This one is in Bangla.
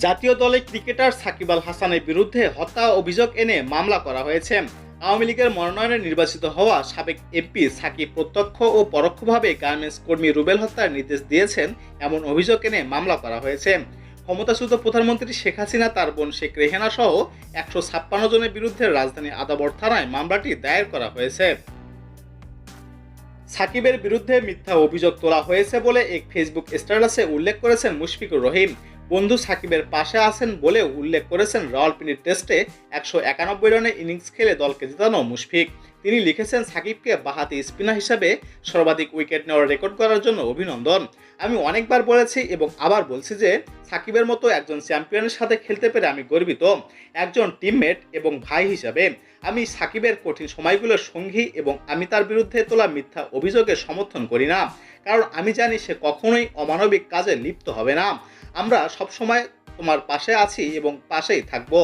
জাতীয় দলে ক্রিকেটার সাকিব আল হাসানের বিরুদ্ধে হত্যা অভিযোগ এনে মামলা করা হয়েছে। আওয়ামী লীগের মনোনয়নে নির্বাচিত হওয়া সাবেক এমপি সাকিব প্রত্যক্ষ ও পরোক্ষভাবে গার্মেন্টস কর্মী রুবেল হত্যার নির্দেশ দিয়েছেন, এমন অভিযোগ এনে মামলা করা হয়েছে। ক্ষমতাচ্যুত প্রধানমন্ত্রী শেখ হাসিনা, তার বোন শেখ রেহেনা সহ একশো ছাপ্পান্ন জনের বিরুদ্ধে রাজধানী আদাবর থানায় মামলাটি দায়ের করা হয়েছে। সাকিবের বিরুদ্ধে মিথ্যা অভিযোগ তোলা হয়েছে বলে এক ফেসবুক স্ট্যাটাসে উল্লেখ করেছেন মুশফিকুর রহিম। বন্ধু সাকিবের পাশে আছেন বলেও উল্লেখ করেছেন রাওয়ালপিন্ডির টেস্টে একশো একানব্বই রানের ইনিংস খেলে দলকে জেতানো মুশফিক। তিনি লিখেছেন, সাকিবকে বাহাতি স্পিনার হিসাবে সর্বাধিক উইকেট নেওয়ার রেকর্ড করার জন্য অভিনন্দন। আমি অনেকবার বলেছি এবং আবার বলছি যে, সাকিবের মতো একজন চ্যাম্পিয়নের সাথে খেলতে পেরে আমি গর্বিত। একজন টিমমেট এবং ভাই হিসাবে। আমি সাকিবের কঠিন সময়গুলোর সঙ্গী এবং আমি তার বিরুদ্ধে তোলা মিথ্যা অভিযোগের সমর্থন করি না। কারণ আমি জানি সে কখনোই অমানবিক কাজে লিপ্ত হবে না। আমরা সবসময় তোমার পাশে আছি এবং পাশেই থাকব।